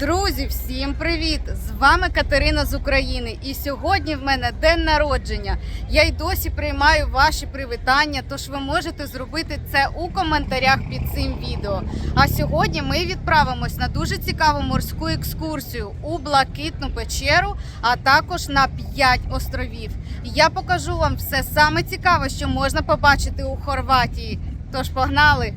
Друзі, всім привіт! З вами Катерина з України. І сьогодні в мене день народження. Я й досі приймаю ваші привітання, тож ви можете зробити це у коментарях під цим відео. А сьогодні ми відправимось на дуже цікаву морську екскурсію у Блакитну печеру, а також на 5 островів. Я покажу вам все саме цікаве, що можна побачити у Хорватії. Тож погнали!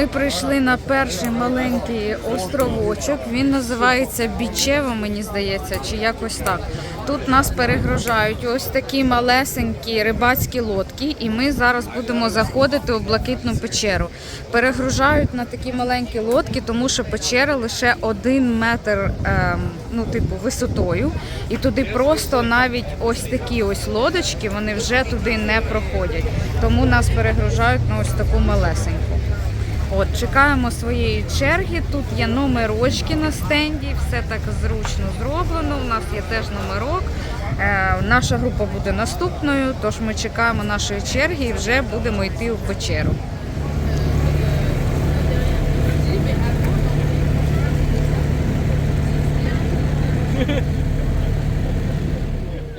Ми прийшли на перший маленький островочок. Він називається Бічево, мені здається, чи якось так. Тут нас перегружають ось такі малесенькі рибацькі лодки, і ми зараз будемо заходити у блакитну печеру. Перегружають на такі маленькі лодки, тому що печера лише один метр, ем, ну типу, висотою. І туди просто навіть ось такі ось лодочки, вони вже туди не проходять. Тому нас перегружають на ось таку малесеньку. От, чекаємо своєї черги. Тут є номерочки на стенді, все так зручно зроблено. У нас є теж номерок. Е, наша група буде наступною, тож ми чекаємо нашої черги і вже будемо йти у печеру.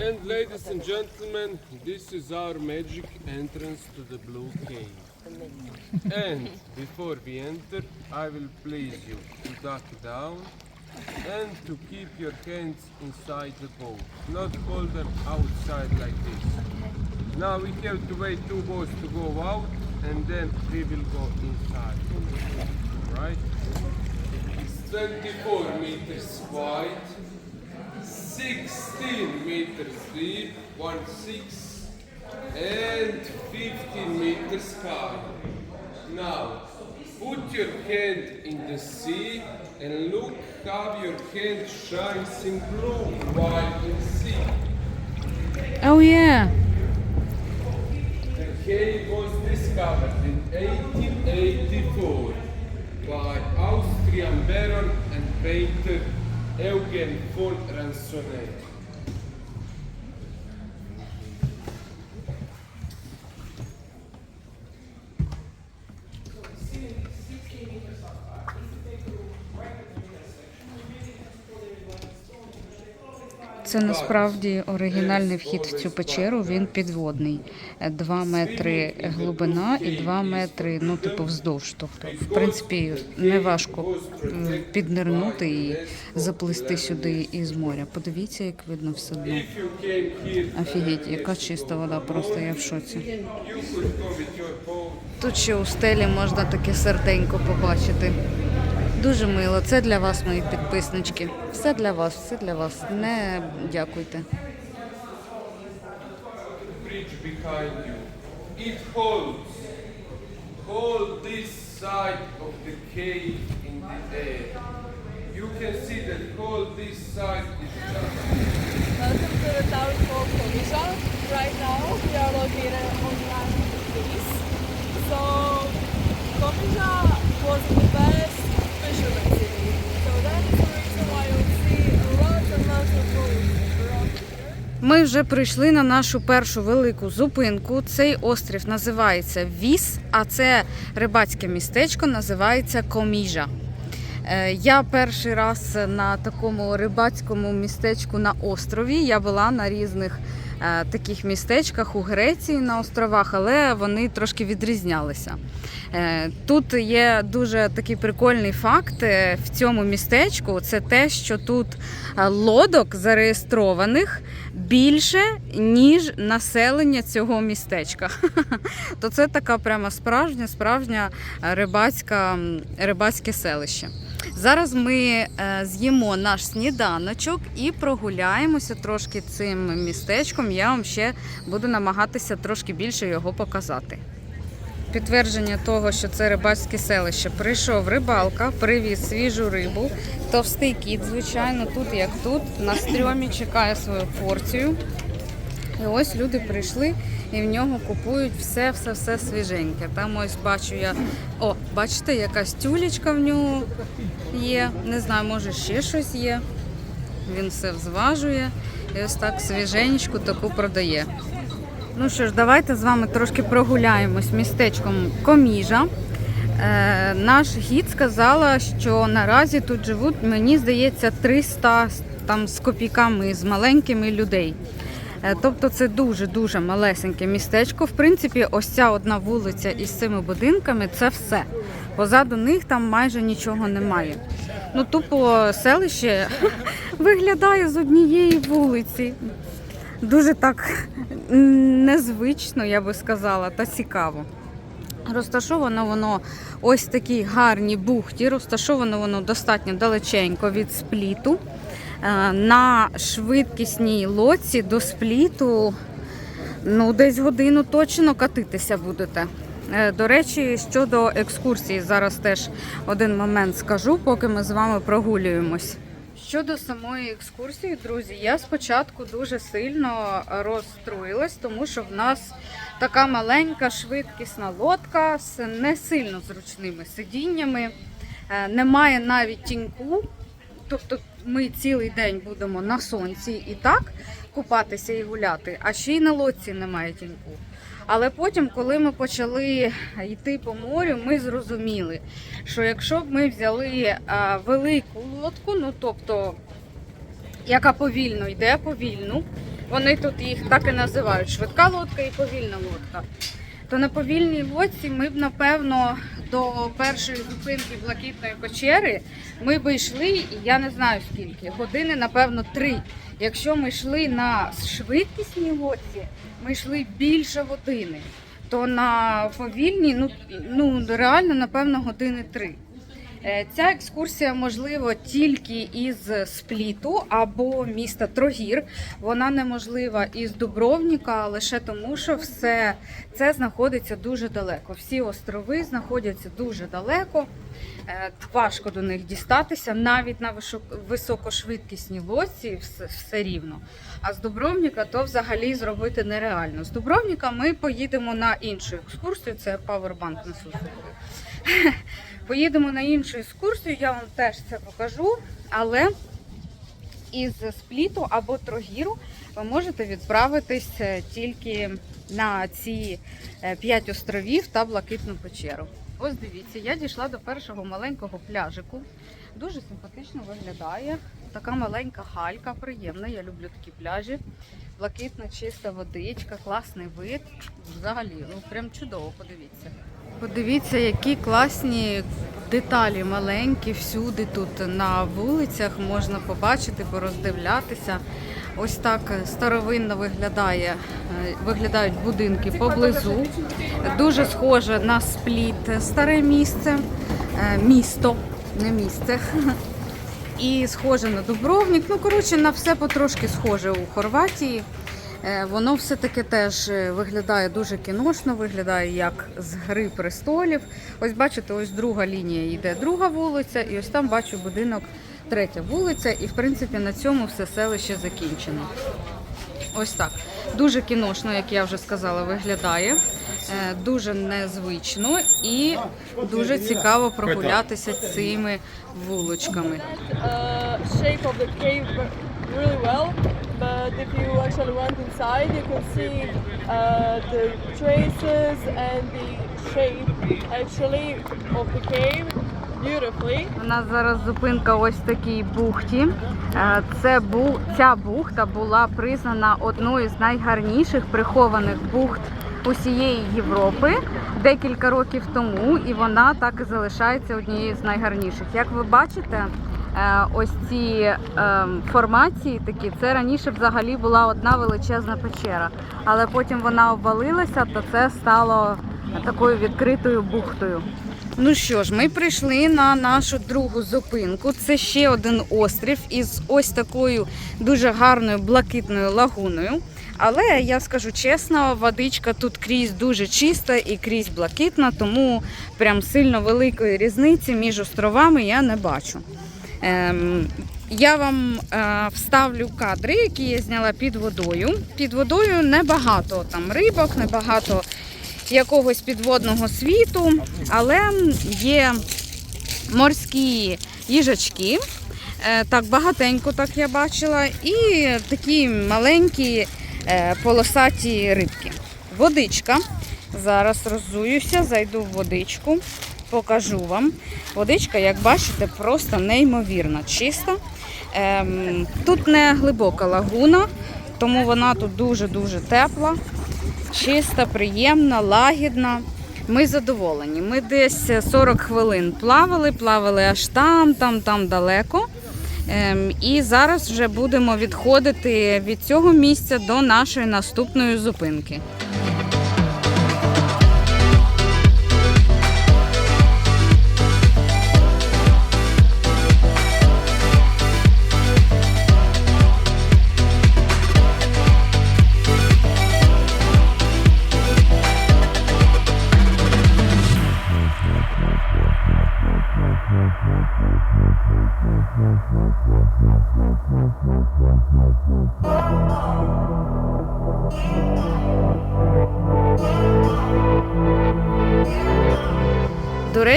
And ladies and gentlemen, this is our magic entrance to the blue cave. And before we enter, I will please you to duck down and to keep your hands inside the boat, not hold them outside like this. Now we have to wait two boats to go out and then we will go inside. Right? It's 24 meters wide. 16 meters deep, one six, and 15 meters high. Now, put your hand in the sea and look how your hand shines in blue while in sea. Oh yeah! The cave was discovered in 1884 by Austrian baron and painter Eugen von Ransonnet. Це насправді оригінальний вхід в цю печеру. Він підводний. 2 метри глибина і 2 метри, ну, типу, вздовж. Тобто, в принципі, не важко піднирнути і заплисти сюди із моря. Подивіться, як видно все дно. Офігеть, яка чиста вода, просто я в шоці. Тут ще у стелі можна таке серденько побачити. Дуже мило. Це для вас, мої підписнички. Все для вас, все для вас. Не дякуйте. bridge behind you. It holds. Hold this side of the cave in the air. You can see that hold this side is just Welcome to the town called Komisa. Right now we are located on the island of Greece. So Komisa was the best Ми вже прийшли на нашу першу велику зупинку. Цей острів називається Віс, а це рибацьке містечко називається Коміжа. Е, Я перший раз на такому рибацькому містечку на острові. Я була на різних таких містечках у Греції на островах, але вони трошки відрізнялися. Е, Тут є дуже такий прикольний факт е, в цьому містечку. Це те, що тут е, лодок зареєстрованих більше, ніж населення цього містечка. То це така прямо справжня, справжня рибацька, рибацьке селище. Зараз ми е, з'їмо наш сніданочок і прогуляємося трошки цим містечком. Я вам ще буду намагатися трошки більше його показати. підтвердження того, що це рибацьке селище. Прийшов рибалка, привіз свіжу рибу, товстий кіт, звичайно, тут як тут, на стрьомі чекає свою порцію. І ось люди прийшли і в нього купують все, все, все свіженьке. Там ось бачу я. О, бачите, якась тюлечка в нього є. Не знаю, може ще щось є. Він все взважує і ось так свіженечку таку продає. Ну що ж, давайте з вами трошки прогуляємось містечком Коміжа. Е, наш гід сказала, що наразі тут живуть, мені здається, 300 там з копійками, з маленькими людей. Е, Тобто це дуже-дуже малесеньке містечко. В принципі, ось ця одна вулиця із цими будинками це все. Позаду них там майже нічого немає. Ну, тупо селище виглядає з однієї вулиці. Дуже так незвично, я би сказала, та цікаво. Розташовано воно ось такій гарній бухті. Розташовано воно достатньо далеченько від спліту. Е, На швидкісній лоці до спліту ну, десь годину точно катитися будете. Е, До речі, щодо екскурсії, зараз теж один момент скажу, поки ми з вами прогулюємось. Щодо самої екскурсії, друзі, я спочатку дуже сильно розстроїлась, тому що в нас така маленька швидкісна лодка з не сильно зручними сидіннями. Е, Немає навіть тіньку. Тобто ми цілий день будемо на сонці і так купатися і гуляти, а ще й на лодці немає тіньку. Але потім, коли ми почали йти по морю, ми зрозуміли, що якщо б ми взяли велику лодку, ну тобто, яка повільно йде, повільну, вони тут їх так і називають швидка лодка і повільна лодка. То на повільній лодці ми б, напевно, до першої зупинки Блакитної печери ми б йшли, і я не знаю скільки, години, напевно, три. Якщо ми йшли на швидкісній лодці, ми йшли більше години, то на повільній, ну, ну реально, напевно, години три. Е, Ця екскурсія можлива тільки із Спліту або міста Трогір. Вона неможлива із Дубровніка лише тому, що все це знаходиться дуже далеко. Всі острови знаходяться дуже далеко. Е, Важко до них дістатися навіть на високошвидкісній лодці все, рівно. А з Дубровніка то взагалі зробити нереально. З Дубровніка ми поїдемо на іншу екскурсію. Це павербанк з собою. Поїдемо на іншу екскурсію, я вам теж це покажу. Але із спліту або трогіру ви можете відправитись е, тільки на ці е, п'ять островів та блакитну печеру. Ось дивіться, я дійшла до першого маленького пляжику. Дуже симпатично виглядає. Така маленька галька, приємна. Я люблю такі пляжі. Блакитна, чиста водичка, класний вид. Взагалі, ну прям чудово, подивіться. Подивіться, які класні деталі маленькі всюди тут на вулицях можна побачити, пороздивлятися. Ось так старовинно виглядає, е, виглядають будинки поблизу. Дуже схоже на спліт старе місце, е, місто, не місце. І схоже на Дубровник. Ну, коротше, на все потрошки схоже у Хорватії. Е, Воно все-таки теж е, виглядає дуже кіношно, виглядає як з гри престолів. Ось бачите, ось друга лінія йде друга вулиця, і ось там бачу будинок третя вулиця. І в принципі на цьому все селище закінчено. Ось так. Дуже кіношно, як я вже сказала, виглядає. Е, Дуже незвично і дуже цікаво прогулятися цими вуличками. Really well. But if you actually went inside, you could see uh, the traces and the shape actually of the cave. У нас зараз зупинка ось в такій бухті. Е, Це бу... Ця бухта була признана одною з найгарніших прихованих бухт усієї Європи декілька років тому, і вона так і залишається однією з найгарніших. Як ви бачите, ось ці е, формації такі, це раніше взагалі була одна величезна печера, але потім вона обвалилася, то це стало такою відкритою бухтою. Ну що ж, ми прийшли на нашу другу зупинку. Це ще один острів із ось такою дуже гарною блакитною лагуною. Але я скажу чесно, водичка тут крізь дуже чиста і крізь блакитна, тому прям сильно великої різниці між островами я не бачу. Ем, я вам е, вставлю кадри, які я зняла під водою. Під водою небагато там рибок, небагато якогось підводного світу, але є морські їжачки. Е, Так, багатенько так я бачила. І такі маленькі е, полосаті рибки. Водичка. Зараз роззуюся, зайду в водичку, покажу вам. Водичка, як бачите, просто неймовірно чиста. Ем, тут не глибока лагуна, тому вона тут дуже-дуже тепла, чиста, приємна, лагідна. Ми задоволені. Ми десь 40 хвилин плавали, плавали аж там, там, там далеко. Ем, і зараз вже будемо відходити від цього місця до нашої наступної зупинки.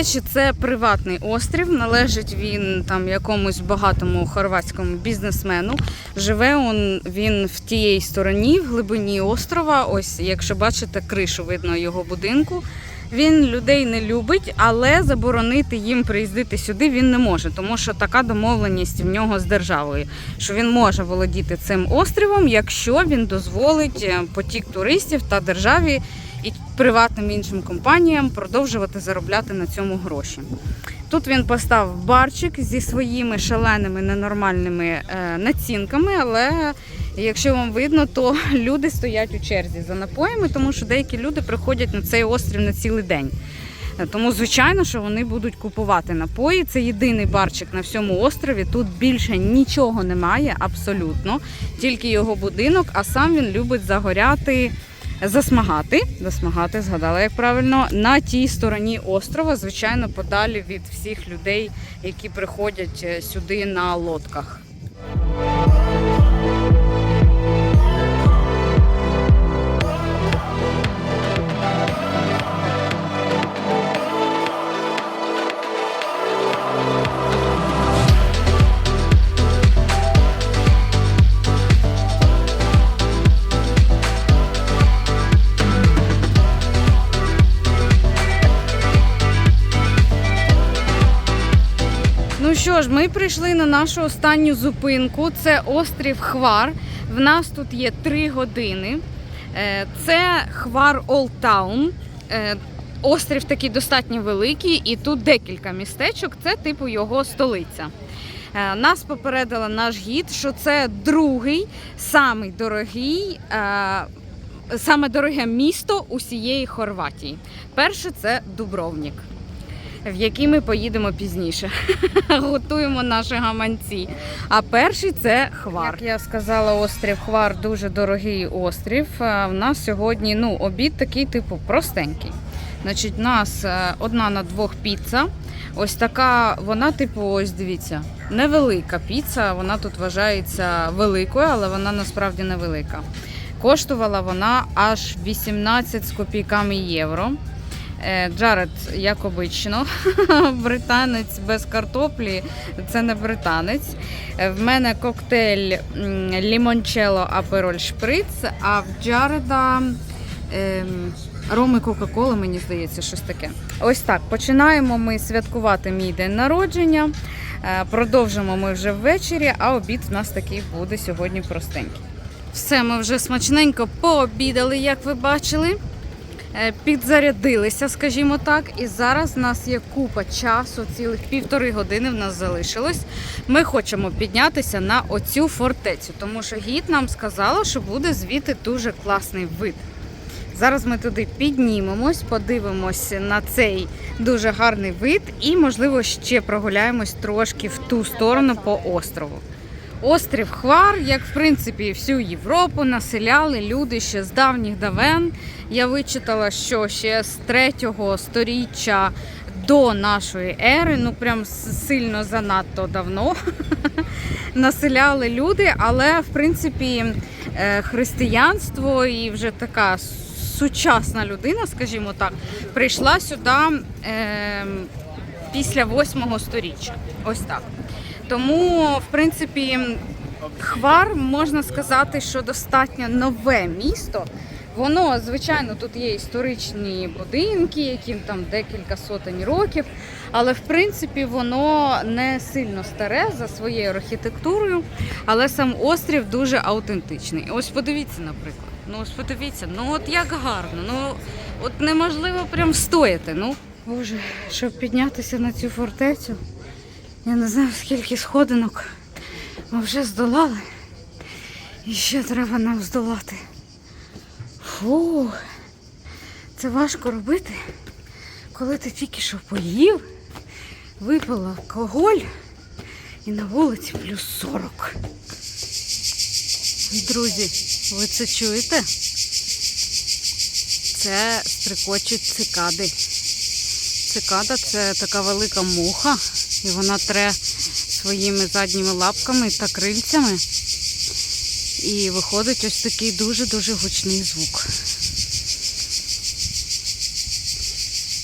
Речі, це приватний острів. Належить він там якомусь багатому хорватському бізнесмену. Живе он, він в тієї стороні, в глибині острова. Ось, якщо бачите, кришу видно його будинку. Він людей не любить, але заборонити їм приїздити сюди він не може, тому що така домовленість в нього з державою, що він може володіти цим островом, якщо він дозволить е, потік туристів та державі і приватним іншим компаніям продовжувати заробляти на цьому гроші. Тут він поставив барчик зі своїми шаленими ненормальними е, націнками, але якщо вам видно, то люди стоять у черзі за напоями, тому що деякі люди приходять на цей острів на цілий день. Тому, звичайно, що вони будуть купувати напої. Це єдиний барчик на всьому острові. Тут більше нічого немає, абсолютно. Тільки його будинок, а сам він любить загоряти, засмагати. Засмагати, згадала як правильно, на тій стороні острова, звичайно, подалі від всіх людей, які приходять е, сюди на лодках. Що ж, ми прийшли на нашу останню зупинку. Це острів Хвар. В нас тут є три години. Е, Це Хвар Олтаун. Острів такий достатньо великий, і тут декілька містечок. Це типу його столиця. Е, Нас попередила наш гід, що це другий самий дорогий, е, саме дороге місто усієї Хорватії. Перше це Дубровнік в який ми поїдемо пізніше. Готуємо наші гаманці. А перший це Хвар. Як я сказала, острів Хвар дуже дорогий острів. В нас сьогодні ну, обід такий, типу, простенький. Значить, у нас е, одна на двох піца. Ось така, вона, типу, ось дивіться, невелика піца. Вона тут вважається великою, але вона насправді невелика. Коштувала вона аж 18 з копійками євро. Е, Джаред, як обично, британець без картоплі це не британець. Е, В мене коктейль лімончело апероль шприц, а в Джареда ем, роми Кока-Кола, мені здається, щось таке. Ось так. Починаємо ми святкувати мій день народження. Е, Продовжимо ми вже ввечері, а обід в нас такий буде сьогодні простенький. Все, ми вже смачненько пообідали, як ви бачили. Е, Підзарядилися, скажімо так, і зараз у нас є купа часу, цілих півтори години в нас залишилось. Ми хочемо піднятися на оцю фортецю, тому що гід нам сказала, що буде звідти дуже класний вид. Зараз ми туди піднімемось, подивимося на цей дуже гарний вид і, можливо, ще прогуляємось трошки в ту сторону по острову. Острів Хвар, як в принципі всю Європу, населяли люди ще з давніх давен. Я вичитала, що ще з 3 сторіччя до нашої ери, ну прям сильно занадто давно населяли люди, але в принципі е, християнство і вже така сучасна людина, скажімо так, прийшла сюди е, після 8 сторіччя. Ось так. Тому, в принципі, Хвар можна сказати, що достатньо нове місто. Воно, звичайно, тут є історичні будинки, яким там декілька сотень років, але в принципі воно не сильно старе за своєю архітектурою, але сам острів дуже аутентичний. Ось подивіться, наприклад. Ну ось подивіться, ну от як гарно. Ну от неможливо прям стояти. Ну боже, щоб піднятися на цю фортецю, я не знаю скільки сходинок ми вже здолали. І ще треба нам здолати. Фу, це важко робити, коли ти тільки що поїв, випив алкоголь і на вулиці плюс 40. Друзі, ви це чуєте? Це стрикочуть цикади. Цикада це така велика муха, і вона тре своїми задніми лапками та крильцями. І виходить ось такий дуже-дуже гучний звук.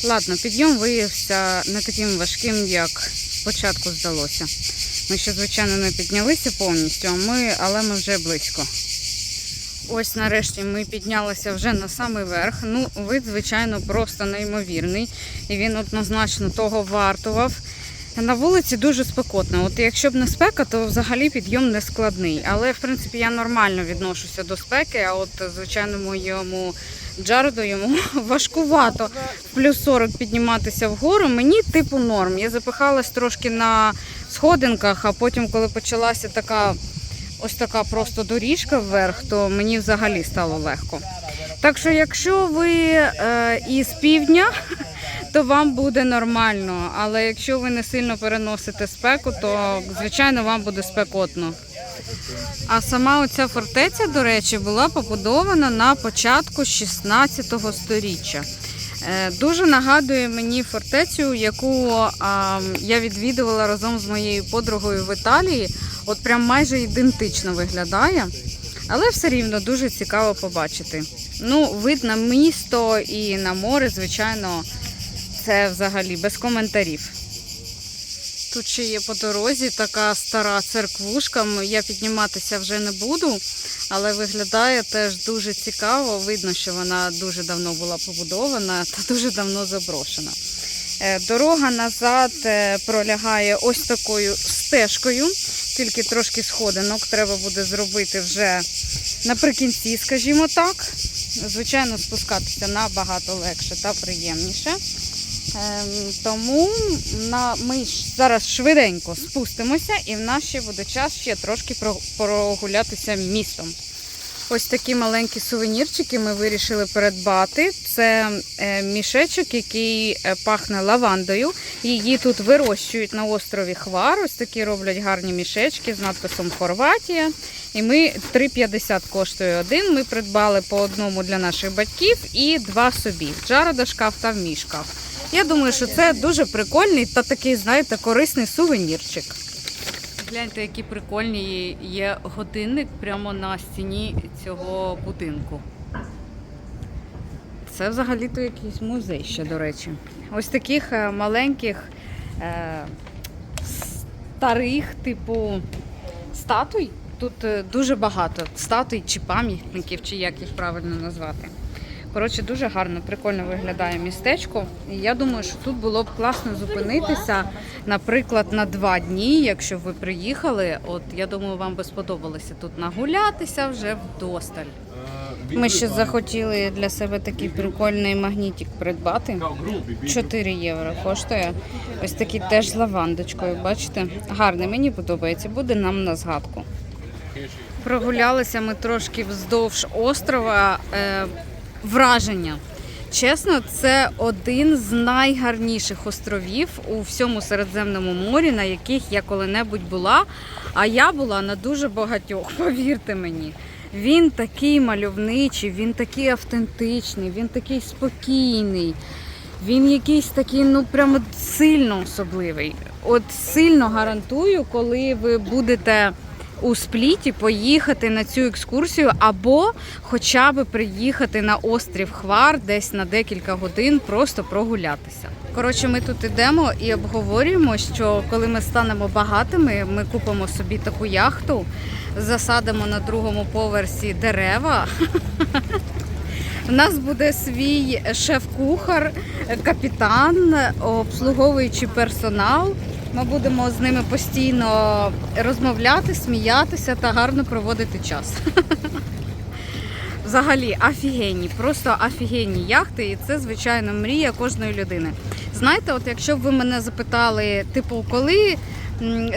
Ладно, підйом виявився не таким важким, як спочатку здалося. Ми ще, звичайно, не піднялися повністю, а ми, але ми вже близько. Ось нарешті ми піднялися вже на самий верх. Ну, вид, звичайно, просто неймовірний. І він однозначно того вартував. На вулиці дуже спекотно. От якщо б не спека, то взагалі підйом не складний. Але в принципі я нормально відношуся до спеки. А от звичайно моєму Джареду йому важкувато плюс 40 підніматися вгору. Мені типу норм. Я запихалась трошки на сходинках, а потім, коли почалася така ось така просто доріжка вверх, то мені взагалі стало легко. Так що, якщо ви е, із півдня, то вам буде нормально. Але якщо ви не сильно переносите спеку, то звичайно вам буде спекотно. А сама оця фортеця, до речі, була побудована на початку 16 століття. Е, Дуже нагадує мені фортецю, яку я відвідувала разом з моєю подругою в Італії. От прям майже ідентично виглядає. Але все рівно дуже цікаво побачити. Ну, вид на місто і на море, звичайно, це взагалі без коментарів. Тут ще є по дорозі така стара церквушка. Я підніматися вже не буду, але виглядає теж дуже цікаво. Видно, що вона дуже давно була побудована та дуже давно заброшена. Е, Дорога назад е, пролягає ось такою стежкою, тільки трошки сходинок треба буде зробити вже наприкінці, скажімо так. Звичайно, спускатися набагато легше та приємніше. Ем, тому ми зараз швиденько спустимося і в нас ще буде час ще трошки прогулятися містом. Ось такі маленькі сувенірчики ми вирішили придбати. Це е, мішечок, який е, пахне лавандою. Її тут вирощують на острові Хвар. Ось такі роблять гарні мішечки з надписом Хорватія. І ми 3,50 коштує один. Ми придбали по одному для наших батьків і два собі. В Джарода шкаф та в мій шкаф. Я думаю, що це дуже прикольний та такий, знаєте, корисний сувенірчик. Гляньте, які прикольні є годинник прямо на стіні цього будинку. Це взагалі-то якийсь музей ще, до речі. Ось таких е, маленьких е, старих, типу, статуй. Тут е, дуже багато статуй чи пам'ятників, чи як їх правильно назвати. Коротше, дуже гарно, прикольно виглядає містечко. І я думаю, що тут було б класно зупинитися, наприклад, на два дні, якщо ви приїхали. От я думаю, вам би сподобалося тут нагулятися вже вдосталь. Ми ще захотіли для себе такий прикольний магнітик придбати. 4 євро коштує. Ось такий теж з лавандочкою. Бачите? Гарний, мені подобається. Буде нам на згадку. Прогулялися ми трошки вздовж острова. Враження Чесно, це один з найгарніших островів у всьому Середземному морі, на яких я коли-небудь була. А я була на дуже багатьох, повірте мені. Він такий мальовничий, він такий автентичний, він такий спокійний. Він якийсь такий, ну прямо сильно особливий. От сильно гарантую, коли ви будете у спліті поїхати на цю екскурсію, або хоча б приїхати на острів Хвар десь на декілька годин, просто прогулятися. Коротше, ми тут ідемо і обговорюємо, що коли ми станемо багатими, ми купимо собі таку яхту, засадимо на другому поверсі дерева. У нас буде свій шеф-кухар, капітан, обслуговуючий персонал. Ми будемо з ними постійно розмовляти, сміятися та гарно проводити час. Взагалі, офігенні, просто офігенні яхти, і це, звичайно, мрія кожної людини. Знаєте, от якщо б ви мене запитали, типу, коли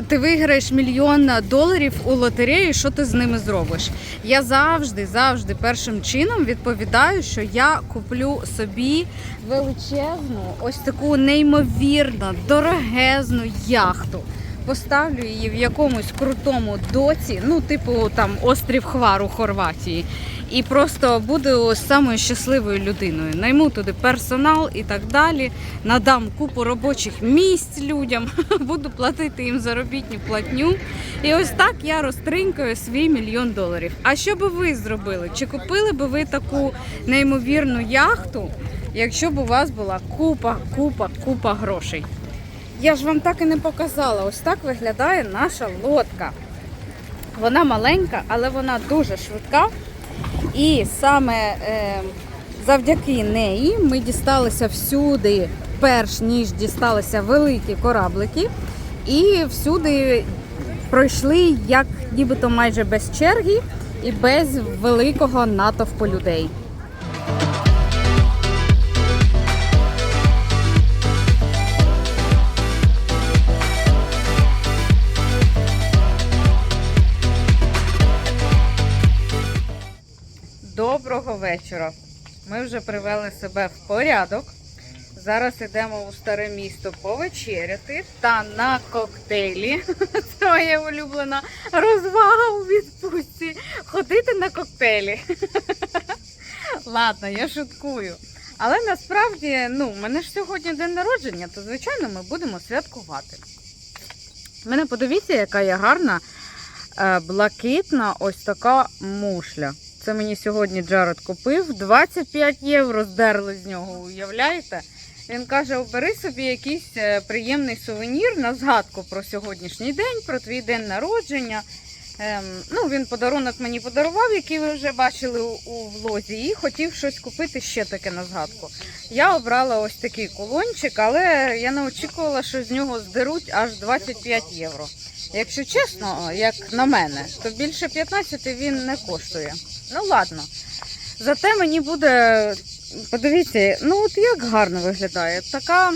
ти виграєш мільйон доларів у лотереї, що ти з ними зробиш? Я завжди, завжди першим чином відповідаю, що я куплю собі величезну, ось таку неймовірно дорогезну яхту. Поставлю її в якомусь крутому доці, ну, типу там острів Хвар у Хорватії. І просто буду самою щасливою людиною. Найму туди персонал і так далі. Надам купу робочих місць людям, буду платити їм заробітну платню. І ось так я розтринкаю свій мільйон доларів. А що би ви зробили? Чи купили би ви таку неймовірну яхту, якщо б у вас була купа, купа, купа грошей? Я ж вам так і не показала. Ось так виглядає наша лодка. Вона маленька, але вона дуже швидка. І саме е, завдяки неї ми дісталися всюди, перш ніж дісталися великі кораблики, і всюди пройшли як нібито майже без черги і без великого натовпу людей. Доброго вечора. Ми вже привели себе в порядок. Зараз йдемо у старе місто повечеряти та на коктейлі. Це моя улюблена розвага у відпустці. Ходити на коктейлі. Ладно, я шуткую. Але насправді, ну, мене ж сьогодні день народження, то звичайно ми будемо святкувати. Мене подивіться, яка я гарна, е, блакитна ось така мушля. Це мені сьогодні Джаред купив. 25 євро здерли з нього, уявляєте? Він каже: обери собі якийсь е, приємний сувенір на згадку про сьогоднішній день, про твій день народження. Ем, ну, він подарунок мені подарував, який ви вже бачили у, у влозі, і хотів щось купити ще таке на згадку. Я обрала ось такий кулончик, але я не очікувала, що з нього здеруть аж 25 євро. Якщо чесно, як на мене, то більше 15 він не коштує. Ну ладно. Зате мені буде, подивіться, ну от як гарно виглядає. Така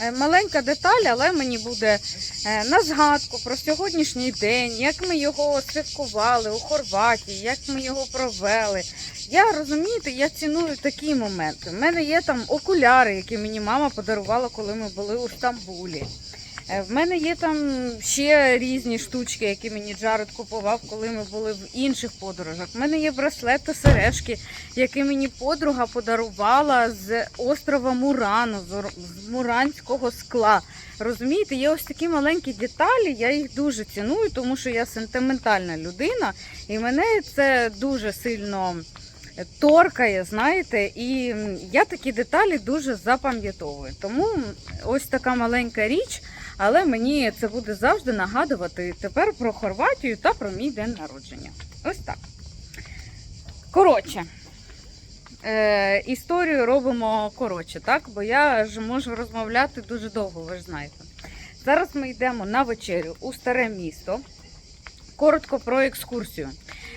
е, маленька деталь, але мені буде е, на згадку про сьогоднішній день, як ми його святкували у Хорватії, як ми його провели. Я розумієте, я ціную такі моменти. У мене є там окуляри, які мені мама подарувала, коли ми були у Стамбулі. Е, В мене є там ще різні штучки, які мені Джаред купував, коли ми були в інших подорожах. У мене є браслет та сережки, які мені подруга подарувала з острова Мурану, з муранського скла. Розумієте, є ось такі маленькі деталі, я їх дуже ціную, тому що я сентиментальна людина, і мене це дуже сильно торкає, знаєте, і я такі деталі дуже запам'ятовую. Тому ось така маленька річ, але мені це буде завжди нагадувати тепер про Хорватію та про мій день народження. Ось так. Коротше. Е, історію робимо коротше, так? Бо я ж можу розмовляти дуже довго, ви ж знаєте. Зараз ми йдемо на вечерю у старе місто. Коротко про екскурсію.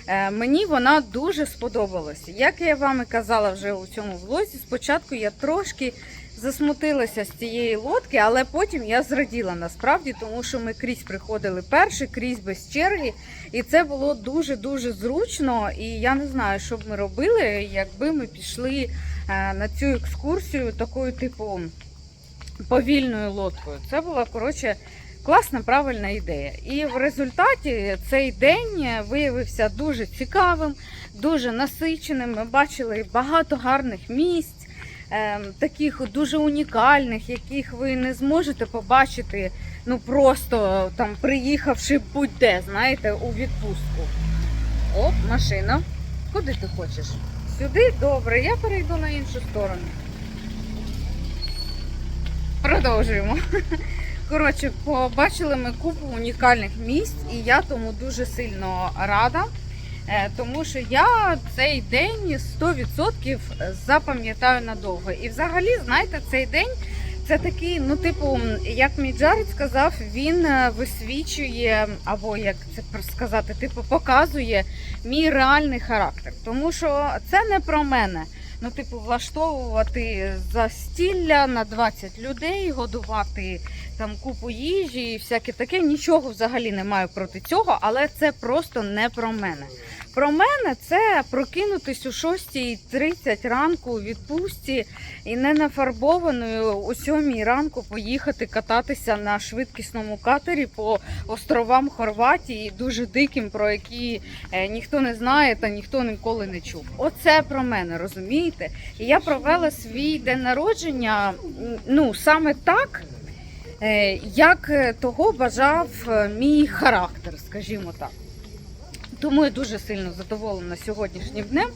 Е, мені вона дуже сподобалася. Як я вам і казала вже у цьому влозі, спочатку я трошки засмутилася з цієї лодки, але потім я зраділа насправді, тому що ми крізь приходили перші, крізь без черги, і це було дуже дуже зручно. І я не знаю, що б ми робили, якби ми пішли е, на цю екскурсію такою, типу, повільною лодкою. Це була коротше класна, правильна ідея. І в результаті цей день виявився дуже цікавим, дуже насиченим. Ми бачили багато гарних місць, таких дуже унікальних, яких ви не зможете побачити, ну просто там приїхавши будь-де, знаєте, у відпустку. Оп, машина. Куди ти хочеш? Сюди? Добре, я перейду на іншу сторону. Продовжуємо. Коротше, побачили ми купу унікальних місць, і я тому дуже сильно рада. Е, Тому що я цей день 100% запам'ятаю надовго. І взагалі, знаєте, цей день це такий, ну, типу, як мій Джаред сказав, він е, висвічує, або як це сказати, типу, показує мій реальний характер. Тому що це не про мене. Ну, типу, влаштовувати застілля на 20 людей, годувати там купу їжі і всяке таке. Нічого взагалі не маю проти цього, але це просто не про мене. Про мене це прокинутись о 6.30 ранку у відпустці і не нафарбованою о 7 ранку поїхати кататися на швидкісному катері по островам Хорватії, дуже диким, про які е, ніхто не знає та ніхто ніколи не чув. Оце про мене, розумієте? І я провела свій день народження ну саме так. Е, Як е, того бажав е, мій характер, скажімо так. Тому я дуже сильно задоволена сьогоднішнім днем.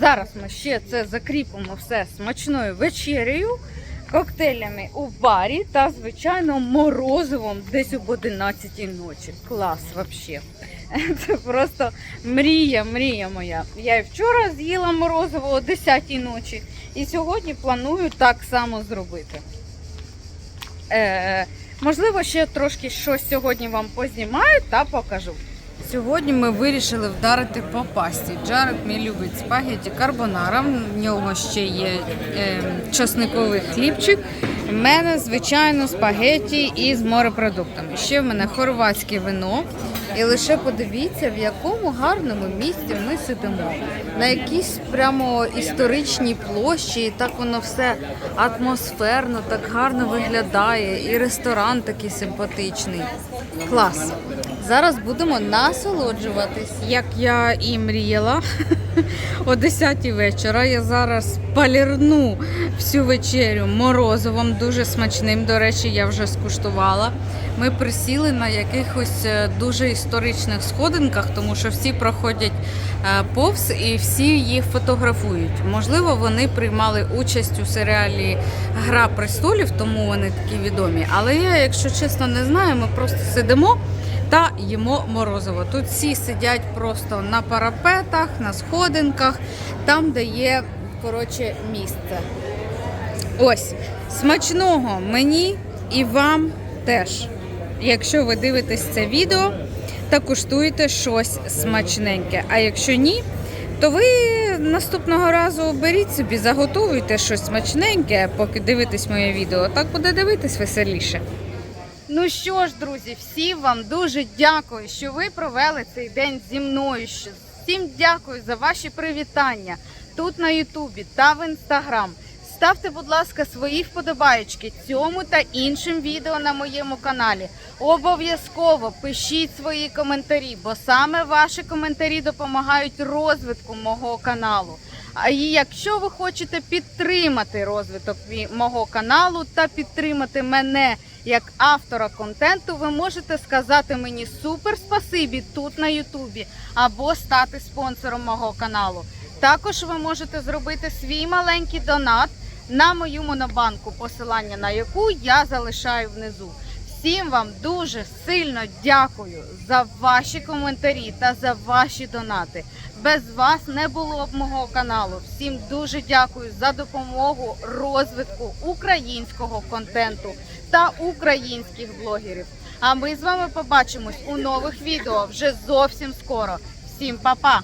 Зараз ми ще це закріпимо все смачною вечерею, коктейлями у барі та, звичайно, морозивом десь об 11 ночі. Клас взагалі. Це просто мрія, мрія моя. Я і вчора з'їла морозиво о 10 ночі, і сьогодні планую так само зробити. Е, можливо, ще трошки щось сьогодні вам познімаю та покажу. Сьогодні ми вирішили вдарити по пасті. Джаред мій любить спагеті карбонара. В нього ще є е, часниковий хлібчик. У мене, звичайно, спагеті із морепродуктами. Ще в мене хорватське вино. І лише подивіться, в якому гарному місці ми сидимо. На якійсь прямо історичній площі, і так воно все атмосферно, так гарно виглядає. І ресторан такий симпатичний. Клас. Зараз будемо насолоджуватись. Як я і мріяла, о 10 вечора я зараз полірну всю вечерю морозивом, дуже смачним. До речі, я вже скуштувала. Ми присіли на якихось е, дуже історичних сходинках, тому що всі проходять е, повз і всі їх фотографують. Можливо, вони приймали участь у серіалі Гра престолів, тому вони такі відомі. Але я, якщо чесно, не знаю, ми просто сидимо та їмо морозиво. Тут всі сидять просто на парапетах, на сходинках, там, де є коротше місце. Ось смачного мені і вам теж. Якщо ви дивитесь це відео та куштуєте щось смачненьке. А якщо ні, то ви наступного разу беріть собі, заготовуйте щось смачненьке, поки дивитесь моє відео. Так буде дивитись веселіше. Ну що ж, друзі, всім вам дуже дякую, що ви провели цей день зі мною. Всім дякую за ваші привітання тут на Ютубі та в Інстаграм. Ставте, будь ласка, свої вподобаєчки цьому та іншим відео на моєму каналі. Обов'язково пишіть свої коментарі, бо саме ваші коментарі допомагають розвитку мого каналу. А якщо ви хочете підтримати розвиток мого каналу та підтримати мене як автора контенту, ви можете сказати мені супер спасибі тут на Ютубі або стати спонсором мого каналу. Також ви можете зробити свій маленький донат на мою монобанку, посилання на яку я залишаю внизу. Всім вам дуже сильно дякую за ваші коментарі та за ваші донати. Без вас не було б мого каналу. Всім дуже дякую за допомогу розвитку українського контенту та українських блогерів. А ми з вами побачимось у нових відео вже зовсім скоро. Всім па-па!